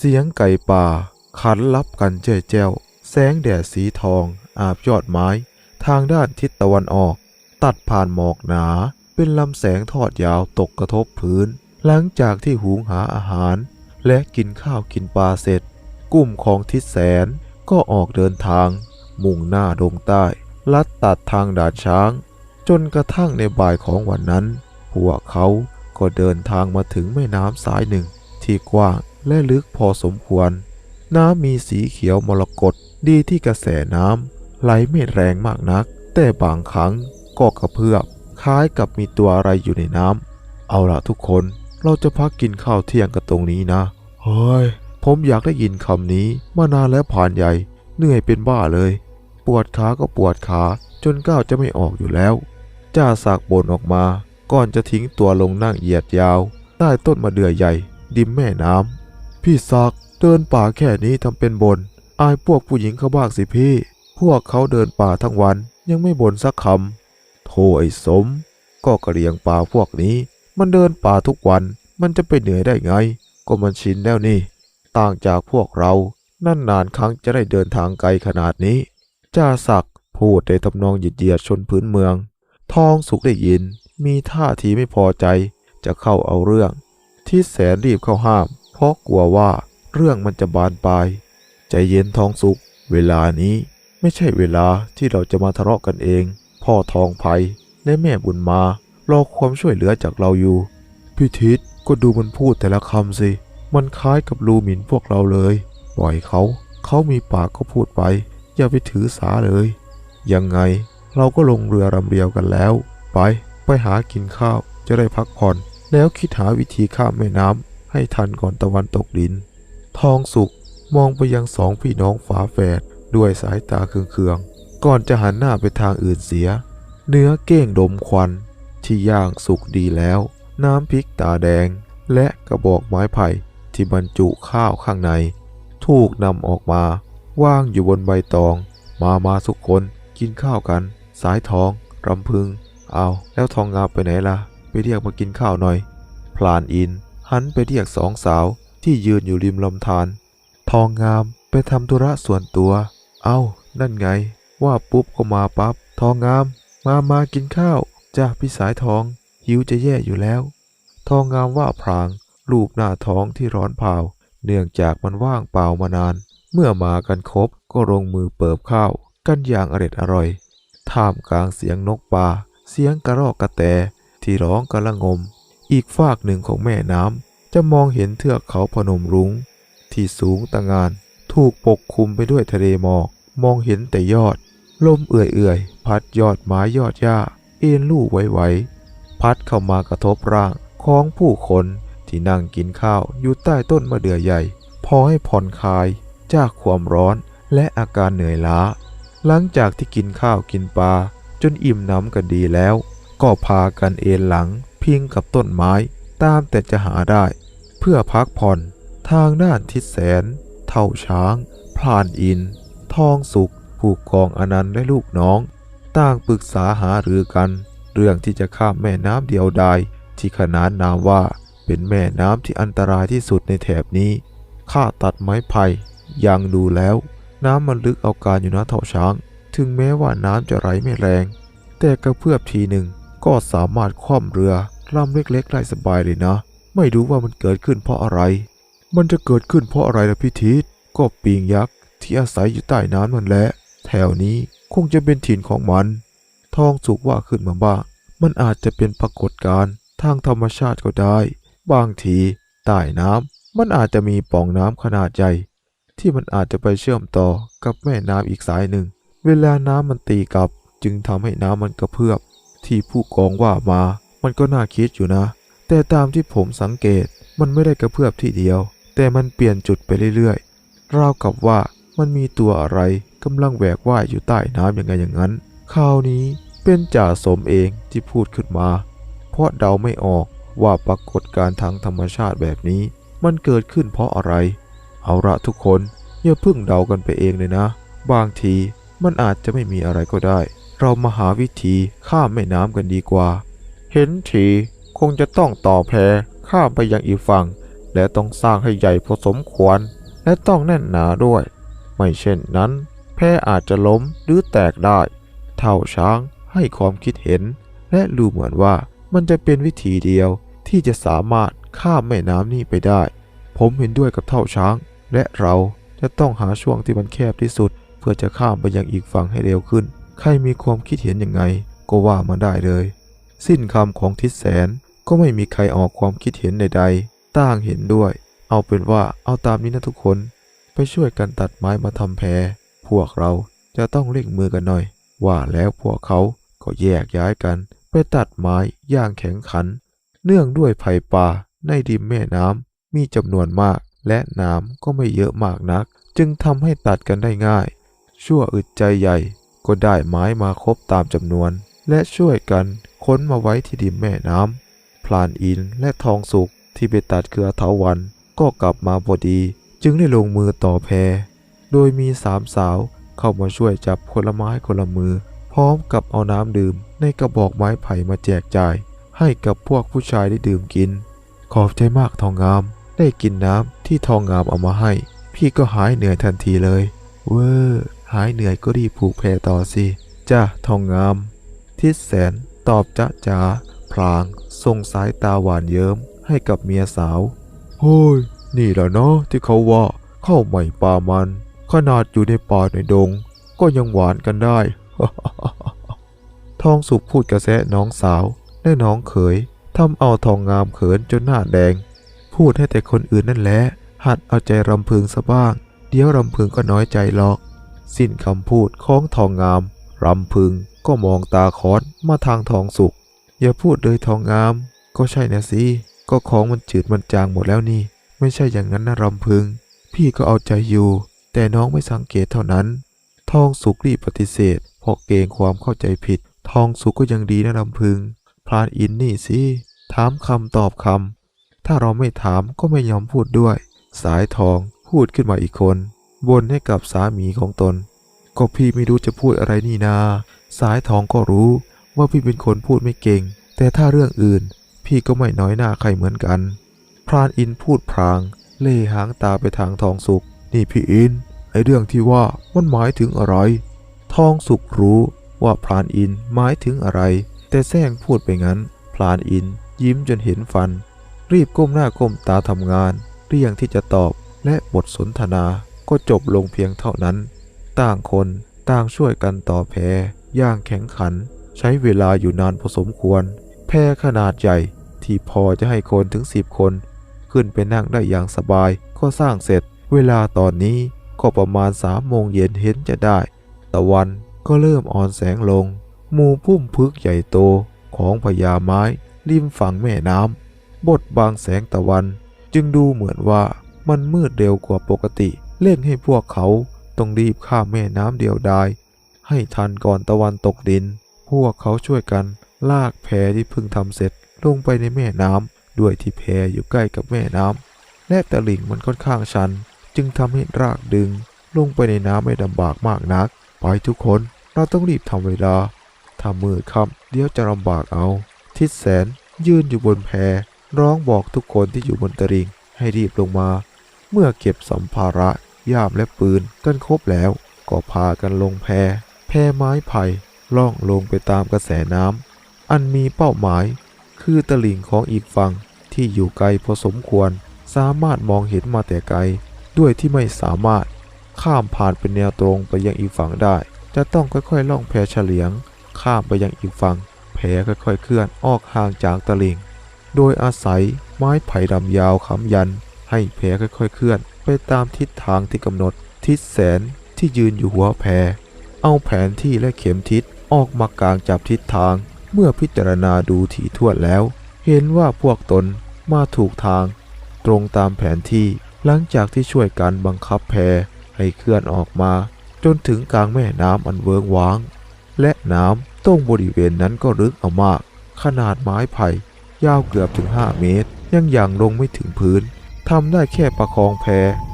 เสียงไก่ป่า ขันรับกันเจ้ยแจ้ว แสงแดดสีทอง อาบยอดไม้ ทางด้านทิศตะวันออก ตัดผ่านหมอกหนา เป็นลำแสงทอดยาวตกกระทบพื้น หลังจากที่หุงหาอาหาร และกินข้าวกินปลาเสร็จ กลุ่มของทิศแสนก็ออกเดินทาง มุ่งหน้าดงใต้ ลัดตัดทางด่านช้าง จนกระทั่งในบ่ายของวันนั้น พวกเขาก็เดินทางมาถึงแม่น้ำสายหนึ่งที่กว้าง และลึกพอสมควร น้ำมีสีเขียวมรกตดีที่กระแสน้ำไหลไม่แรงมากนัก แต่บางครั้งก็กระเพื่อมคล้ายกับมีตัวอะไรอยู่ในน้ำเอาละทุกคนเราจะพักกินข้าวเที่ยงกันตรงนี้นะเฮ้ยผมอยากได้ยินคำนี้มานานแล้วผ่านใหญ่ เหนื่อยเป็นบ้าเลย ปวดขาก็ปวดขาจนก้าวจะไม่ออกอยู่แล้วจ่าสากบ่นออกมา ก่อนจะทิ้งตัวลงนั่งเหยียดยาว ใต้ต้นมะเดื่อใหญ่ ดิมแม่น้ำ พี่ซักเดินป่าแค่นี้ทำเป็นบน่นอายพวกผู้หญิงเขาบ้างสิพี่ พวกเขาเดินป่าทั้งวันยังไม่บ่นสักคำโธ่ไอ้สม ก็กระเรียงป่าพวกนี้ มันเดินป่าทุกวันมันจะไปเหนื่อยได้ไง ก็มันชินแล้วนี่ ต่างจากพวกเรานั่นนานครั้งจะได้เดินทางไกลขนาดนี้จ่าศักดิ์พูดในทำนองหยียดเยียดชนพื้นเมือง ทองสุขได้ยิน มีท่าทีไม่พอใจ จะเข้าเอาเรื่อง ที่แสนรีบเข้าห้าม เพราะกลัวว่าเรื่องมันจะบานปลาย ใจเย็นทองสุขเวลานี้ไม่ใช่เวลาที่เราจะมาทะเลาะกันเอง พ่อทองไพและแม่บุญมารอความช่วยเหลือจากเราอยู่ พี่ทิศก็ดูมันพูดแต่ละคำสิ มันคล้ายกับลูหมินพวกเราเลย ปล่อยเขา เขามีปากก็พูดไป อย่าไปถือสาเลย ยังไงเราก็ลงเรือลำเดียวกันแล้ว ไป ไปหากินข้าวจะได้พักผ่อน แล้วคิดหาวิธีข้ามแม่น้ำ ให้ทันก่อนตะวันตกดิน ทองสุกมองไปยังสองพี่น้องฝาแฝดด้วยสายตาเคืองๆ ก่อนจะหันหน้าไปทางอื่นเสีย เนื้อเก้งดมควัน ที่ย่างสุกดีแล้ว น้ำพริกตาแดง และกระบอกไม้ไผ่ที่บรรจุข้าวข้างใน ถูกนำออกมา ว่างอยู่บนใบตอง มามาสุกคนกินข้าวกัน สายทองรำพึง เอาแล้วทองงามไปไหนล่ะ ไปเรียกมากินข้าวหน่อย พลานอิน หันไปเรียกสองสาวที่ยืนอยู่ริมลำธารทองงามไปทำธุระส่วนตัว เอานั่นไง ว่าปุ๊บก็มาปับ๊บทองงาม มามากินข้าวจ้าพี่สายทอง หิวจะแย่อยู่แล้ว ทองงามว่าพรางรูปหน้าท้องที่ร้อนเผาเนื่องจากมันว่างเปล่ามานาน เมื่อมากันครบก็ลงมือเปิบข้าวกันอย่างอร็ดอร่อยท่ามกลางเสียงนกป่า เสียงกระรอกกระแตที่ร้องกระละงม อีกฝากหนึ่งของแม่น้ำจะมองเห็นเทือกเขาพนมรุง้ง ที่สูงตะงานถูกปกคลุมไปด้วยทะเลหมอก มองเห็นแต่ยอด ลมเอื่อยๆ พัดยอดไม้ยอดหญ้า เอ็นลู่ไหวๆพัดเข้ามากระทบร่างของผู้คนที่นั่งกินข้าวอยู่ใต้ต้นมะเดื่อใหญ่ พอให้ผ่อนคลายจากความร้อนและอาการเหนื่อยล้า หลังจากที่กินข้าวกินปลาจนอิ่มน้ำกันดีแล้ว ก็พากันเอนหลัง พิงกับต้นไม้ตามแต่จะหาได้ เพื่อพักผ่อนทางด้านทิศแสน เท่าช้างพลานอิน ทองสุข ผู้กองอนันต์และลูกน้อง ต่างปรึกษาหารือกัน เรื่องที่จะข้ามแม่น้ำเดียวดายที่ขนานนามว่าเป็นแม่น้ำที่อันตรายที่สุดในแถบนี้ ข้าตัดไม้ไผ่ยังดูแล้ว น้ำมันลึกเอาการอยู่นะเท่าช้าง ถึงแม้ว่าน้ำจะไหลไม่แรง แต่กระเพื่อมทีหนึ่ง ก็สามารถคว่ำเรือลำเล็กๆได้สบายเลยนะ ไม่รู้ว่ามันเกิดขึ้นเพราะอะไร มันจะเกิดขึ้นเพราะอะไรล่ะพี่ทิศก็ปีงยักษ์ที่อาศัยอยู่ใต้น้ำนั่นแหละแถวนี้คงจะเป็นถิ่นของมัน ทองสุกว่าขึ้นมาบ้างมันอาจจะเป็นปรากฏการณ์ทางธรรมชาติก็ได้ บางทีใต้น้ำมันอาจจะมีป่องน้ำขนาดใหญ่ ที่มันอาจจะไปเชื่อมต่อกับแม่น้ำอีกสายหนึ่ง เวลาน้ำมันตีกลับ จึงทำให้น้ำมันกระเพื่อม ที่ผู้กองว่ามา มันก็น่าคิดอยู่นะ แต่ตามที่ผมสังเกตมันไม่ได้กระเพื่อมที่เดียว แต่มันเปลี่ยนจุดไปเรื่อยๆ ราวกับว่ามันมีตัวอะไรกำลังแหวกว่ายอยู่ใต้น้ำยังไงอย่างนั้นคราวนี้เป็นจ่าสมเองที่พูดขึ้นมา เพราะเดาไม่ออกว่าปรากฏการทางธรรมชาติแบบนี้ มันเกิดขึ้นเพราะอะไร เอาละทุกคนอย่าเพิ่งเดากันไปเองเลยนะ บางทีมันอาจจะไม่มีอะไรก็ได้ เรามาหาวิธีข้ามแม่น้ำกันดีกว่า เห็นทีคงจะต้องต่อแพข้ามไปยังอีกฝั่ง และต้องสร้างให้ใหญ่พอสมควร และต้องแน่นหนาด้วย ไม่เช่นนั้น แพอาจจะล้มหรือแตกได้ เท่าช้างให้ความคิดเห็น และดูเหมือนว่ามันจะเป็นวิธีเดียวที่จะสามารถข้ามแม่น้ำนี้ไปได้ ผมเห็นด้วยกับเท่าช้าง และเราจะต้องหาช่วงที่มันแคบที่สุด เพื่อจะข้ามไปยังอีกฝั่งให้เร็วขึ้น ใครมีความคิดเห็นยังไง ก็ว่ามาได้เลย สิ้นคำของทิศแสนก็ไม่มีใครออกความคิดเห็นใดๆต่างเห็นด้วย เอาเป็นว่าเอาตามนี้นะทุกคน ไปช่วยกันตัดไม้มาทำแพร พวกเราจะต้องเร่งมือกันหน่อย ว่าแล้วพวกเขาก็แยกย้ายกัน ไปตัดไม้อย่างแข็งขัน เนื่องด้วยไผ่ป่าในริมแม่น้ำมีจำนวนมากและน้ำก็ไม่เยอะมากนัก จึงทำให้ตัดกันได้ง่าย ชั่วอึดใจใหญ่ ก็ได้ไม้มาครบตามจำนวน และช่วยกันค้นมาไว้ที่ริมแม่น้ำพลานอินและทองสุกที่ไปตัดเครือเถาวันก็กลับมาพอดี จึงได้ลงมือต่อแพรโดยมีสามสาวเข้ามาช่วยจับคนละไม้คนละมือ พร้อมกับเอาน้ำดื่มในกระบอกไม้ไผ่มาแจกจ่าย ให้กับพวกผู้ชายได้ดื่มกิน ขอบใจมากทองงาม ได้กินน้ำที่ทองงามเอามาให้ พี่ก็หายเหนื่อยทันทีเลย เว้อ หายเหนื่อยก็รีบผูกแพรต่อสิจ้าทองงาม ทิศแสนตอบจ๊ะจ๋าพลางส่งสายตาหวานเยิ้มให้กับเมียสาวโฮ้ยนี่แหละเนาะที่เขาว่าเข้าใหม่ปลามัน ขนาดอยู่ในป่าในดง ก็ยังหวานกันได้ ทองสุกพูดกระแสน้องสาวและน้องเขยทำเอาทองงามเขินจนหน้าแดง พูดให้แต่คนอื่นนั่นแหละ หัดเอาใจรำพึงซะบ้าง เดี๋ยวรำพึงก็น้อยใจหรอก สิ้นคำพูดของทองงามรำพึงก็มองตาคอนมาทางทองสุก อย่าพูดเลยทองงาม ก็ใช่นะสิ ก็ของมันจืดมันจางหมดแล้วนี่ ไม่ใช่อย่างนั้นนะรำพึง พี่ก็เอาใจอยู่ แต่น้องไม่สังเกตเท่านั้น ทองสุกรีบปฏิเสธ เพราะเกรงความเข้าใจผิด ทองสุกก็ยังดีนะรำพึง พรานอินนี่สิ ถามคำตอบคำถ้าเราไม่ถามก็ไม่ยอมพูดด้วย สายทองพูดขึ้นมาอีกคน บ่นให้กับสามีของตน ก็พี่ไม่รู้จะพูดอะไรนี่นา สายทองก็รู้ว่าพี่เป็นคนพูดไม่เก่ง แต่ถ้าเรื่องอื่น พี่ก็ไม่น้อยหน้าใครเหมือนกัน พรานอินพูดพราง เล่หางตาไปทางทองสุก นี่พี่อิน ไอเรื่องที่ว่ามันหมายถึงอะไร ทองสุกรู้ว่าพรานอินหมายถึงอะไร แต่แซงพูดไปงั้น พรานอินยิ้มจนเห็นฟัน รีบก้มหน้าก้มตาทำงาน เรียงที่จะตอบและบทสนทนา ก็จบลงเพียงเท่านั้น ต่างคนต่างช่วยกันต่อแพย่างแข็งขัน ใช้เวลาอยู่นานพอสมควร แพขนาดใหญ่ที่พอจะให้คนถึงสิบคน ขึ้นไปนั่งได้อย่างสบายก็สร้างเสร็จ เวลาตอนนี้ก็ประมาณสามโมงเย็นเห็นจะได้ ตะวันก็เริ่มอ่อนแสงลง หมู่พุ่มพึกใหญ่โตของพญาไม้ริมฝั่งแม่น้ำบดบางแสงตะวันจึงดูเหมือนว่ามันมืดเร็วกว่าปกติ เร่งให้พวกเขาต้องรีบข้ามแม่น้ำเดียวดาย ให้ทันก่อนตะวันตกดิน พวกเขาช่วยกันลากแพที่เพิ่งทำเสร็จลงไปในแม่น้ำด้วยที่แพอยู่ใกล้กับแม่น้ำและตะลิ่งมันค่อนข้างชัน จึงทำให้รากดึง ลงไปในน้ำไม่ลำบากมากนัก ไปทุกคนเราต้องรีบทำเวลาถ้ามืดค่ำเดี๋ยวจะลำบากเอา ทิศแสนยืนอยู่บนแพร้องบอกทุกคนที่อยู่บนตะลิ่งให้รีบลงมา เมื่อเก็บสัมภาระ ย่ามและปืนกันครบแล้ว ก็พากันลงแพ แพไม้ไผ่ล่องลงไปตามกระแสน้ำอันมีเป้าหมาย คือตลิ่งของอีกฝั่งที่อยู่ไกลพอสมควร สามารถมองเห็นมาแต่ไกล ด้วยที่ไม่สามารถ ข้ามผ่านเป็นแนวตรงไปยังอีกฝั่งได้ จะต้องค่อยๆล่องแพเฉลียง ข้ามไปยังอีกฝั่งแพค่อยๆเคลื่อนออกห่างจากตลิ่งโดยอาศัยไม้ไผ่ดำยาวค้ำยัน ให้แพค่อยๆเคลื่อน ไปตามทิศทางที่กำหนด ทิศแสนที่ยืนอยู่หัวแพเอาแผนที่และเข็มทิศออกมากางจับทิศทาง เมื่อพิจารณาดูถี่ถ้วนแล้ว เห็นว่าพวกตนมาถูกทาง ตรงตามแผนที่หลังจากที่ช่วยกันบังคับแพให้เคลื่อนออกมา จนถึงกลางแม่น้ำอันเวิงว้าง และน้ำตรงบริเวณนั้นก็ลึกเอามาก ขนาดไม้ไผ่ยาวเกือบถึง 5 เมตร ยังอย่างลงไม่ถึงพื้น ทำได้แค่ประคองแพ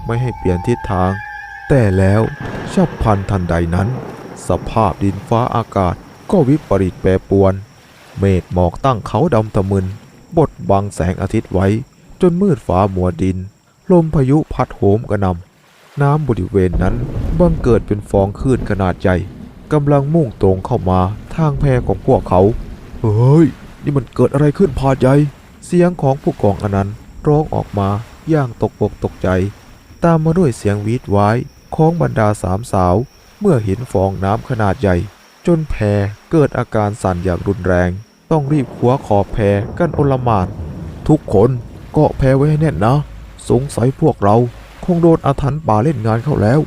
ไม่ให้เปลี่ยนทิศทาง แต่แล้วฉับพลันทันใดนั้น สภาพดินฟ้าอากาศก็วิปริตแปรปรวน เมฆหมอกตั้งเขาดำตะมึน บดบังแสงอาทิตย์ไว้ จนมืดฟ้ามัวดิน ลมพายุพัดโหมกระหนำน้ำบริเวณนั้นบังเกิดเป็นฟองคลื่นขนาดใหญ่กำลังมุ่งตรงเข้ามาทางแพของพวกเขา เฮ้ย นี่มันเกิดอะไรขึ้นพาดใหญ่เสียงของผู้กองอนันต์ร้องออกมา อย่างตกอกตกใจ ตามมาด้วยเสียงวีดวายของบรรดาสามสาว เมื่อเห็นฟองน้ำขนาดใหญ่ จนแพเกิดอาการสั่นอย่างรุนแรง ต้องรีบคว้าขอบแพกันโอลหมานทุกคนเกาะแพไว้ให้แน่นนะ สงสัยพวกเราคงโดนอาถรรพ์ป่าเล่นงานเข้าแล้ว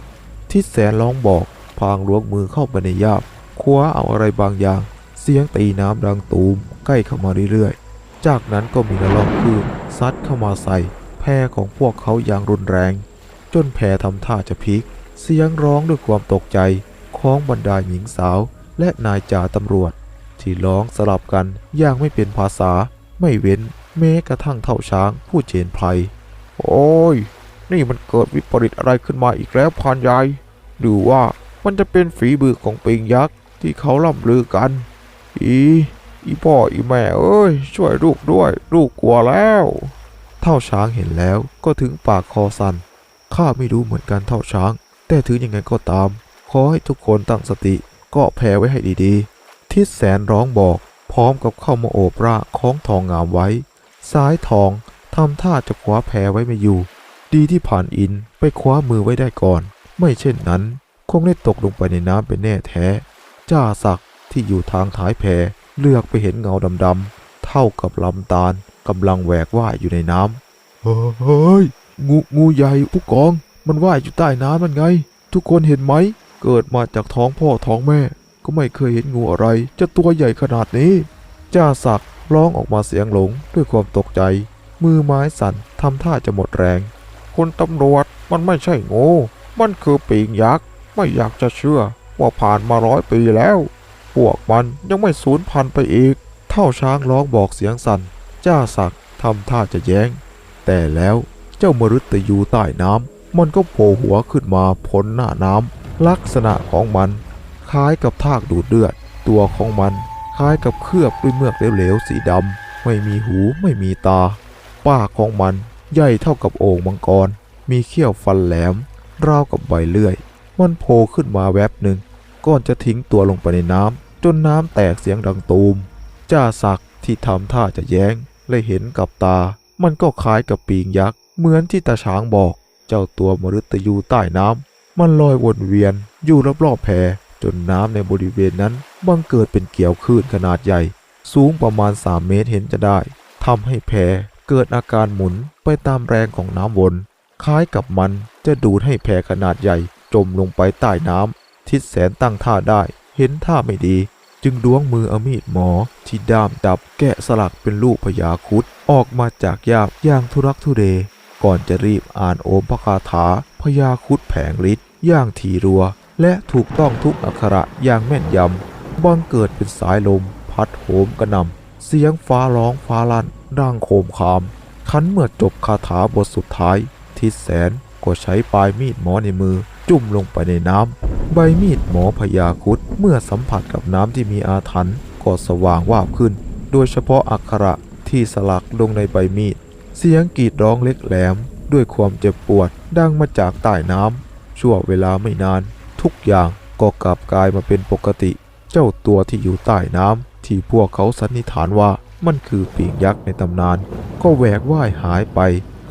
ทิศแสนร้องบอกพางล้วงมือเข้าไปในยาบคว้าเอาอะไรบางอย่าง เสียงตีน้ำดังตูมใกล้เข้ามาเรื่อยๆ จากนั้นก็มีระลอกคลื่นซัดเข้ามาใส่ แพของพวกเขาอย่างรุนแรง จนแพทำท่าจะพลิก เสียงร้องด้วยความตกใจของบรรดาหญิงสาว และนายจ่าตำรวจ ที่ร้องสลับกันอย่างไม่เป็นภาษา ไม่เว้นแม้กระทั่งเท่าช้างผู้เจนไพรโอ้ย นี่มันเกิดวิปริตอะไรขึ้นมาอีกแล้วพานยายดูว่ามันจะเป็นฝีมือของปิงยักษ์ที่เขาล่ำลือกัน อี อีพ่ออีแม่เอ้ย ช่วยลูกด้วย ลูกกลัวแล้ว ท่าช้างเห็นแล้วก็ถึงปากคอสันข้าไม่รู้เหมือนกันเท่าช้าง แต่ถึงยังไงก็ตาม ขอให้ทุกคนตั้งสติกาะแพไว้ให้ดีๆ ทิศแสนร้องบอกพร้อมกับเข้ามาโอบร่าของทองงามไว้สายทองทำท่าจะคว้าแพไว้ไม่อยู่ ดีที่ผ่านอินไปคว้ามือไว้ได้ก่อน ไม่เช่นนั้น คงได้ตกลงไปในน้ำเป็นแน่แท้ จ้าศักที่อยู่ทางท้ายแพเลือกไปเห็นเงาดำๆเท่ากับลำตาล กำลังแหวกว่ายอยู่ในน้ำเฮ้ยงูงูใหญ่ผู้กอง มันว่ายอยู่ใต้น้ำมันไง ทุกคนเห็นไหม เกิดมาจากท้องพ่อท้องแม่ ก็ไม่เคยเห็นงูอะไร จะตัวใหญ่ขนาดนี้ จ้าศักร้องออกมาเสียงหลงด้วยความตกใจ มือไม้สั่นทำท่าจะหมดแรง คนตำรวจมันไม่ใช่งูมันคือปีงยักษ์ ไม่อยากจะเชื่อ ว่าผ่านมาร้อยปีแล้ว พวกมันยังไม่สูญพันธุ์ไปอีก เท่าช้างร้องบอกเสียงสั่น จ้าศักดิ์ทำท่าจะแย้ง แต่แล้วเจ้ามฤตยูใต้น้ำมันก็โผล่หัวขึ้นมาพ้นหน้าน้ำลักษณะของมันคล้ายกับทากดูดเลือด ตัวของมันคล้ายกับเคลือบด้วยเมือกเหลวๆสีดำไม่มีหูไม่มีตา ปากของมันใหญ่เท่ากับโอ่งมังกร มีเขี้ยวฟันแหลมราวกับใบเลื่อย มันโผล่ขึ้นมาแวบหนึ่งก่อนจะทิ้งตัวลงไปในน้ำจนน้ำแตกเสียงดังตูมจ้าศักดิ์ ที่ทำท่าจะแย้งเลยเห็นกับตา มันก็คล้ายกับปีงยักษ์เหมือนที่ตาช้างบอก เจ้าตัวมฤตยูใต้น้ำมันลอยวนเวียนอยู่รอบๆแพจนน้ำในบริเวณนั้นบังเกิดเป็นเกี่ยวคลื่นขนาดใหญ่ สูงประมาณ 3 เมตรเห็นจะได้ทำให้แพเกิดอาการหมุนไปตามแรงของน้ำวน คล้ายกับมันจะดูดให้แพขนาดใหญ่ จมลงไปใต้น้ำทิศแสนตั้งท่าได้ เห็นท่าไม่ดี จึงล้วงมือเอามีดหมอ ที่ด้ามดับแกะสลักเป็นลูกพญาคุดออกมาจากยาบอย่างทุรักทุเลก่อนจะรีบอ่านโอมพระคาถาพญาคุดแผงฤทธิ์อย่างทีรัว และถูกต้องทุกอักขระอย่างแม่นยำบังเกิดเป็นสายลม พัดโหมกระนำเสียงฟ้าร้องฟ้าลั่นดังโคมคามคันเมื่อจบคาถาบทสุดท้าย ทิศแสนก็ใช้ปลายมีดหมอในมือ จุ่มลงไปในน้ำ ใบมีดหมอพญาคุดเมื่อสัมผัสกับน้ำที่มีอาถรรพ์ก็สว่างวาบขึ้น โดยเฉพาะอักขระที่สลักลงในใบมีด เสียงกรีดร้องเล็กแหลม ด้วยความเจ็บปวดดังมาจากใต้น้ำชั่วเวลาไม่นาน ทุกอย่างก็กลับกลายมาเป็นปกติ เจ้าตัวที่อยู่ใต้น้ำที่พวกเขาสันนิษฐานว่ามันคือปีกยักษ์ในตำนาน ก็แหวกว่ายหายไป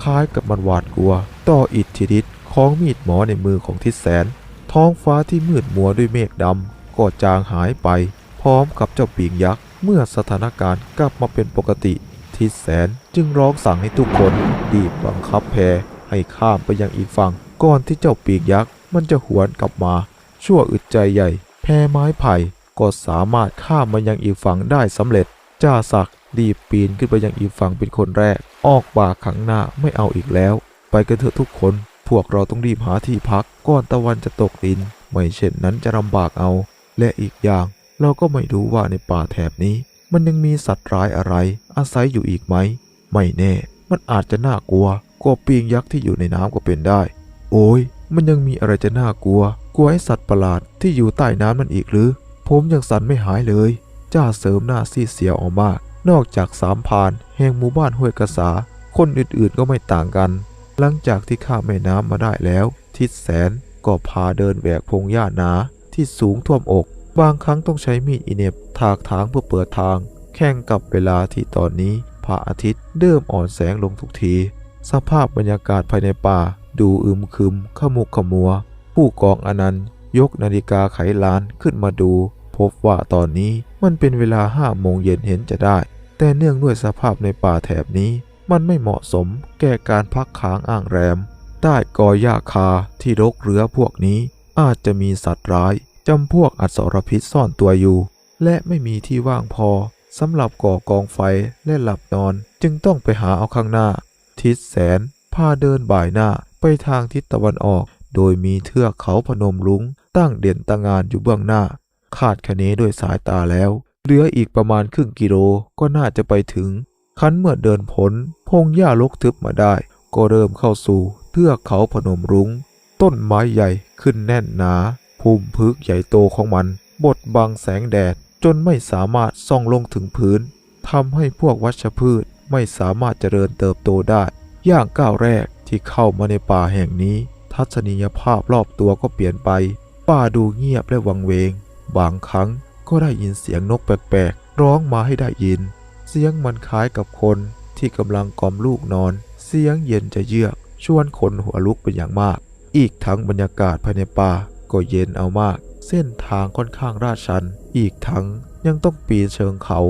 คล้ายกับมันหวาดกลัว ต่ออิทธิฤทธิ์ ของมีดหมอในมือของทิศแสน ท้องฟ้าที่มืดมัวด้วยเมฆดำก็จางหายไป พร้อมกับเจ้าปีกยักษ์ เมื่อสถานการณ์กลับมาเป็นปกติ ทิศแสนจึงร้องสั่งให้ทุกคนรีบบังคับแพให้ข้ามไปยังอีกฝั่ง ก่อนที่เจ้าปีกยักษ์มันจะหวนกลับมา ชั่วอึดใจใหญ่ แพไม้ไผ่ก็สามารถข้ามมายังอีกฝั่งได้สำเร็จจ้าศักดิ์รีบปีนขึ้นไปยังอีกฝั่งเป็นคนแรก ออกปากขังหน้าไม่เอาอีกแล้ว ไปกันเถอะทุกคน พวกเราต้องรีบหาที่พักก่อนตะวันจะตกดิน ไม่เช่นนั้นจะลำบากเอา และอีกอย่างเราก็ไม่รู้ว่าในป่าแถบนี้ มันยังมีสัตว์ร้ายอะไร อาศัยอยู่อีกไหม ไม่แน่ มันอาจจะน่ากลัวกว่าปีงยักษ์ที่อยู่ในน้ำก็เป็นได้ โอ้ย มันยังมีอะไรจะน่ากลัว กลัวไอสัตว์ประหลาดที่อยู่ใต้น้ำมันอีกหรือ ผมยังสั่นไม่หายเลย จ้าเสริมหน้าซีเสียวออกมาก นอกจากสามพานแห่งหมู่บ้านห้วยกระสา คนอื่นๆก็ไม่ต่างกัน หลังจากที่ข้ามแม่น้ำมาได้แล้ว ทิศแสนก็พาเดินแหวกพงหญ้าหนาที่สูงท่วมอก บางครั้งต้องใช้มีดอิเนบถากถางเพื่อเปิดทาง แข่งกับเวลาที่ตอนนี้พระอาทิตย์เริ่มอ่อนแสงลงทุกที สภาพบรรยากาศภายในป่า ดูอึมครึม ขมุกขมัว ผู้กองอนันต์ ยกนาฬิกาไขลานขึ้นมาดู พบว่าตอนนี้มันเป็นเวลาห้าโมงเย็นเห็นจะได้ แต่เนื่องด้วยสภาพในป่าแถบนี้ มันไม่เหมาะสมแก่การพักค้างอ้างแรม ใต้กอหญ้าคาที่รกเรือพวกนี้อาจจะมีสัตว์ร้ายจำพวกอัศรพิษซ่อนตัวอยู่ และไม่มีที่ว่างพอสำหรับก่อกองไฟและหลับนอนจึงต้องไปหาเอาข้างหน้า ทิศแสนพาเดินบ่ายหน้าไปทางทิศตะวันออก โดยมีเทือกเขาพนมรุ้งตั้งเด่นตะงานอยู่เบื้องหน้า คาดคะเนด้วยสายตาแล้วเหลืออีกประมาณครึ่งกิโลก็น่าจะไปถึง คันเมื่อเดินพ้นพงหญ้าลกทึบมาได้ ก็เริ่มเข้าสู่เทือกเขาพนมรุง้ง ต้นไม้ใหญ่ขึ้นแน่นหนาภูมิพึกใหญ่โตของมัน บดบังแสงแดดจนไม่สามารถส่องลงถึงพื้นทำให้พวกวัชพืชไม่สามารถเจริญเติบโตได้อย่างก้าวแรกที่เข้ามาในป่าแห่งนี้ ทัศนียภาพรอบตัวก็เปลี่ยนไป ป่าดูเงียบและวังเวง บางครั้งก็ได้ยินเสียงนกแปลกๆ ร้องมาให้ได้ยิน เสียงมันคล้ายกับคนที่กำลังกล่อมลูกนอน เสียงเย็นจะเยือก ชวนคนหัวลุกเป็นอย่างมาก อีกทั้งบรรยากาศภายในป่าก็เย็นเอามาก เส้นทางค่อนข้างราดชัน อีกทั้งยังต้องปีนเชิงเขา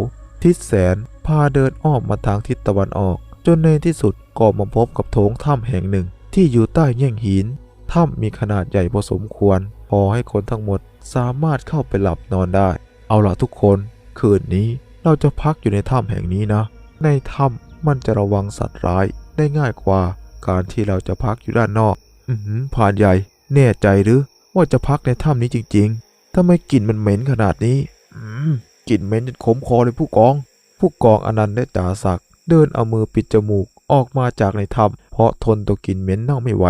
ทิศแสนพาเดินอ้อมมาทางทิศตะวันออก จนในที่สุดก็มาพบกับโถงถ้ำแห่งหนึ่ง ที่อยู่ใต้แง่งหิน ถ้ำมีขนาดใหญ่พอสมควร พอให้คนทั้งหมดสามารถเข้าไปหลับนอนได้ เอาล่ะทุกคน คืนนี้ เราจะพักอยู่ในถ้ำแห่งนี้นะ ในถ้ำมันจะระวังสัตว์ร้ายได้ง่ายกว่า การที่เราจะพักอยู่ด้านนอก อือหือผ่านใหญ่ แน่ใจหรือ ว่าจะพักในถ้ำนี้จริงๆทำไมกลิ่นมันเหม็นขนาดนี้ อืมกลิ่นเหม็นจนขมคอเลยผู้กอง ผู้กองอนันต์และจ่าศักดิ์เดินเอามือปิดจมูกออกมาจากในถ้ำเพราะทนต่อกลิ่นเหม็นเน่าไม่ไหว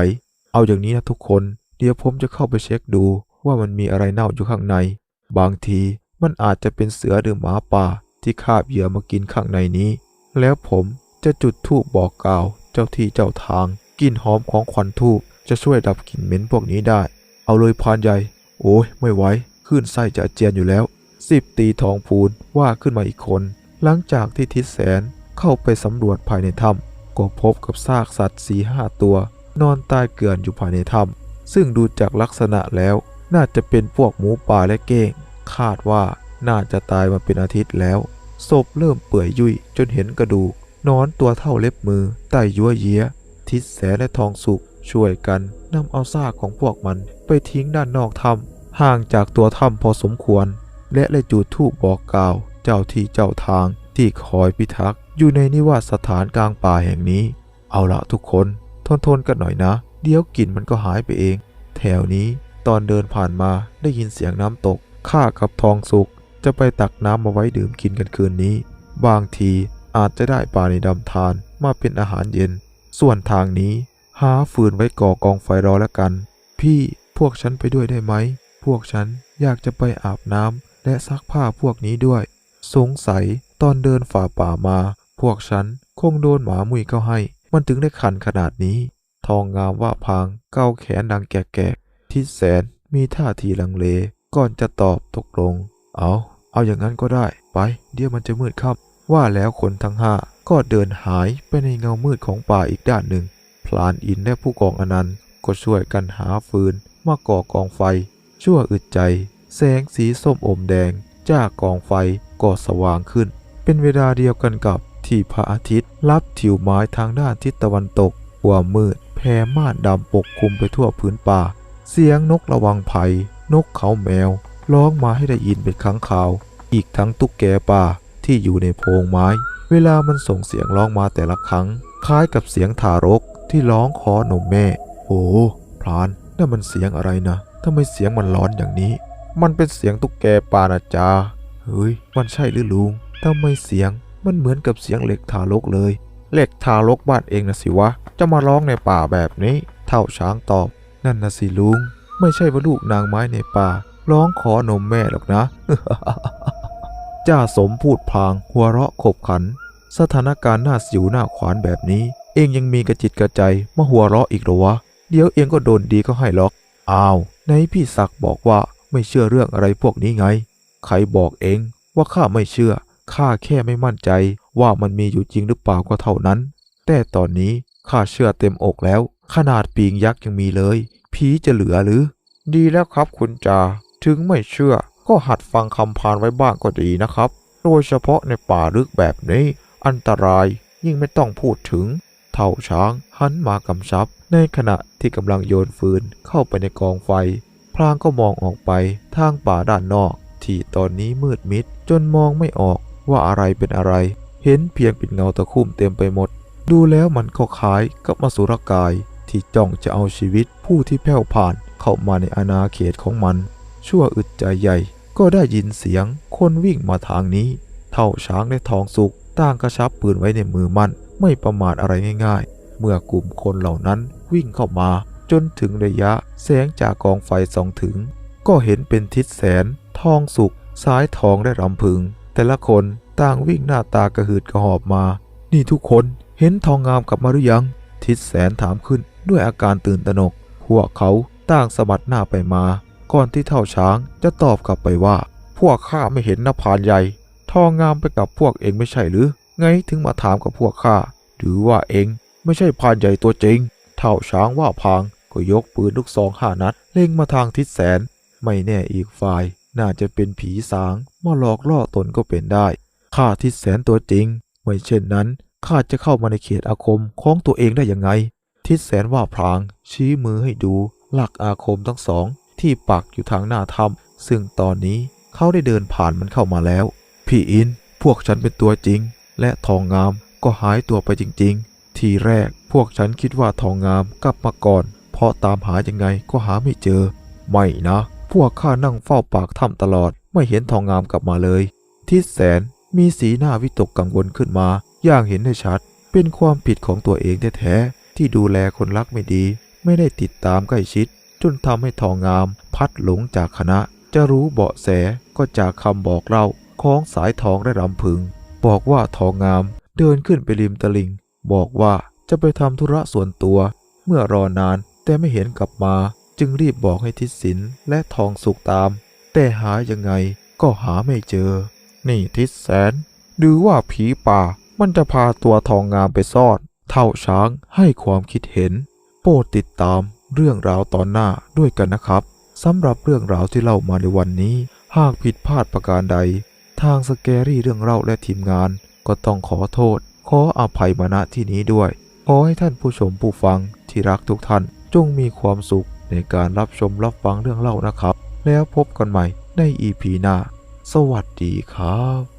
เอาอย่างนี้นะทุกคน เดี๋ยวผมจะเข้าไปเช็คดูว่ามันมีอะไรเน่าอยู่ข้างใน บางทีมันอาจจะเป็นเสือหรือหมาป่า ที่คาบเหยื่อมากินข้างในนี้ แล้วผมจะจุดธูปบอกกล่าวเจ้าที่เจ้าทางกลิ่นหอมของควันธูปจะช่วยดับกลิ่นเหม็นพวกนี้ได้ เอาเลยพานใหญ่ โอ้ยไม่ไหวขึ้นไส้จะเจียนอยู่แล้วสิบตีทองพูนว่าขึ้นมาอีกคน หลังจากที่ทิศแสนเข้าไปสำรวจภายในถ้ำก็พบกับซากสัตว์สีห้าตัว นอนตายเกลื่อนอยู่ภายในถ้ำซึ่งดูจากลักษณะแล้ว น่าจะเป็นพวกหมูป่าและเก้งคาดว่าน่าจะตายมาเป็นอาทิตย์แล้ว ศพเริ่มเปื่อยยุ่ยจนเห็นกระดูก นอนตัวเท่าเล็บมือไต่ยัวเยียทิศแสและทองสุกช่วยกันนำเอาซากของพวกมันไปทิ้งด้านนอกถ้ำห่างจากตัวถ้ำพอสมควร และได้จุดธูปบอกกล่าว เจ้าที่เจ้าทางที่คอยพิทักษ์อยู่ในนิวาสสถานกลางป่าแห่งนี้ เอาละทุกคนทนทนกันหน่อยนะ เดี๋ยวกลิ่นมันก็หายไปเอง แถวนี้ตอนเดินผ่านมาได้ยินเสียงน้ำตกข้ากับทองสุก จะไปตักน้ำมาไว้ดื่มกินกันคืนนี้ บางทีอาจจะได้ปลาในดำทานมาเป็นอาหารเย็น ส่วนทางนี้หาฟืนไว้ก่อกองไฟรอแล้วกัน พี่พวกฉันไปด้วยได้ไหม พวกฉันอยากจะไปอาบน้ำและซักผ้าพวกนี้ด้วย สงสัยตอนเดินฝ่าป่ามา พวกฉันคงโดนหมามุยเข้าให้ มันถึงได้คันขนาดนี้ ทองงามว่าพางเก้าแขนดังแก่ๆที่แสนมีท่าทีลังเลก่อนจะตอบตกลง เอา เอาอย่างนั้นก็ได้ไป เดี๋ยวมันจะมืดค่ำว่าแล้วคนทั้งห้าก็เดินหายไปในเงามืดของป่าอีกด้านหนึ่ง พลานอินและผู้กองอนันต์ก็ช่วยกันหาฟืนมาก่อกองไฟ ชั่วอึดใจ แสงสีส้มอมแดง จากกองไฟก็สว่างขึ้น เป็นเวลาเดียวกันกับที่พระอาทิตย์ลับทิวไม้ทางด้านทิศตะวันตกหัวมืดแผ่ม่านดำปกคลุมไปทั่วพื้นป่า เสียงนกระวังภัย นกเขาแมว ร้องมาให้ได้ยินเป็นครั้งคราว อีกทั้งตุ๊กแกป่าที่อยู่ในโพรงไม้ เวลามันส่งเสียงร้องมาแต่ละครั้ง คล้ายกับเสียงทารกที่ร้องขอนมแม่ โอ้พรานนั่นมันเสียงอะไรนะทำไมเสียงมันร้อนอย่างนี้ มันเป็นเสียงตุ๊กแกป่านะจาเฮ้ย มันใช่หรือลุงทำไมเสียงมันเหมือนกับเสียงเหล็กทารกเลย เหล็กทารกบ้านเองนะสิวะ จะมาร้องในป่าแบบนี้ เท่าช้างตอบ นั่นนะสิลุง ไม่ใช่ว่าลูกนางไม้ในป่า ร้องขอนมแม่หรอกนะ จ่าสมพูดพลางหัวเราะขบขัน สถานการณ์หน้าสิวหน้าขวานแบบนี้ เองยังมีกระจิตกระใจมาหัวเราะอีกหรอวะ เดี๋ยวเองก็โดนดีก็ให้ล็อก อ้าวไหนพี่ศักดิ์บอกว่าไม่เชื่อเรื่องอะไรพวกนี้ไง ใครบอกเองว่าข้าไม่เชื่อ ข้าแค่ไม่มั่นใจว่ามันมีอยู่จริงหรือเปล่าก็เท่านั้น แต่ตอนนี้ข้าเชื่อเต็มอกแล้ว ขนาดปีงยักษ์ยังมีเลย ผีจะเหลือหรือ ดีแล้วครับคุณจา ถึงไม่เชื่อก็หัดฟังคำพานไว้บ้างก็ดีนะครับ โดยเฉพาะในป่าลึกแบบนี้ อันตรายยิ่งไม่ต้องพูดถึง เท่าช้างหันมากำชับ ในขณะที่กำลังโยนฟืนเข้าไปในกองไฟ พลางก็มองออกไปทางป่าด้านนอก ที่ตอนนี้มืดมิดจนมองไม่ออกว่าอะไรเป็นอะไร เห็นเพียงเป็นเงาตะคุ่มเต็มไปหมด ดูแล้วมันก็คล้ายกับมสุรกายที่จ้องจะเอาชีวิตผู้ที่แผ่วผ่านเข้ามาในอาณาเขตของมัน ชั่วอึดใจใหญ่ ก็ได้ยินเสียง คนวิ่งมาทางนี้ เท่าช้างและทองสุกต่างกระชับปืนไว้ในมือมัน ไม่ประมาทอะไรง่าย ๆ เมื่อกลุ่มคนเหล่านั้นวิ่งเข้ามา จนถึงระยะแสงจากกองไฟส่องถึง ก็เห็นเป็นทิศแสน ทองสุกสายทองและรำพึง แต่ละคนต่างวิ่งหน้าตากระหืดกระหอบมา นี่ทุกคนเห็นทองงามกลับมาหรือยัง ทิศแสนถามขึ้นด้วยอาการตื่นตระหนก พวกเขาต่างสะบัดหน้าไปมา ก่อนที่เท่าช้างจะตอบกลับไปว่า พวกข้าไม่เห็นนภานใหญ่ ทองงามไปกับพวกเองไม่ใช่หรือ ไงถึงมาถามกับพวกข้า หรือว่าเองไม่ใช่พานใหญ่ตัวจริง เท่าช้างว่าพางก็ยกปืนลูกซองห้านัด เล็งมาทางทิศแสน ไม่แน่อีกฝ่าย น่าจะเป็นผีสางมาหลอกล่อตนก็เป็นได้ ข้าทิศแสนตัวจริง ไม่เช่นนั้นข้าจะเข้ามาในเขตอาคมของตัวเองได้ยังไง ทิศแสนว่าพลาง ชี้มือให้ดู หลักอาคมทั้งสอง ที่ปักอยู่ทางหน้าถ้ำซึ่งตอนนี้เขาได้เดินผ่านมันเข้ามาแล้ว พี่อิน พวกฉันเป็นตัวจริง และทองงามก็หายตัวไปจริง ๆ ทีแรกพวกฉันคิดว่าทองงามกลับมาก่อน เพราะตามหายังไงก็หาไม่เจอ ไม่นะ พวกข้านั่งเฝ้าปากถ้ำตลอด ไม่เห็นทองงามกลับมาเลย ทิศแสนมีสีหน้าวิตกกังวลขึ้นมา อย่างเห็นได้ชัด เป็นความผิดของตัวเองแท้ๆที่ดูแลคนรักไม่ดี ไม่ได้ติดตามใกล้ชิด จนทำให้ทองงามพัดหลงจากคณะ จะรู้เบาะแสก็จากคำบอกเล่าของสายทองและรำพึง บอกว่าทองงามเดินขึ้นไปริมตลิง บอกว่าจะไปทำธุระส่วนตัว เมื่อรอนานแต่ไม่เห็นกลับมา จึงรีบบอกให้ทิศสินและทองสุกตาม แต่หายังไงก็หาไม่เจอ นี่ทิศแสนหรือว่าผีป่ามันจะพาตัวทองงามไปซ่อน เท่าช้างให้ความคิดเห็น โปรดติดตาม เรื่องราวตอนหน้าด้วยกันนะครับสำหรับเรื่องราวที่เล่ามาในวันนี้ หากผิดพลาดประการใด ทางสแกรี่เรื่องเล่าและทีมงาน ก็ต้องขอโทษ ขออภัยมาณที่นี้ด้วย ขอให้ท่านผู้ชมผู้ฟังที่รักทุกท่าน จงมีความสุขในการรับชมรับฟังเรื่องเล่านะครับ แล้วพบกันใหม่ในอีพีหน้า สวัสดีครับ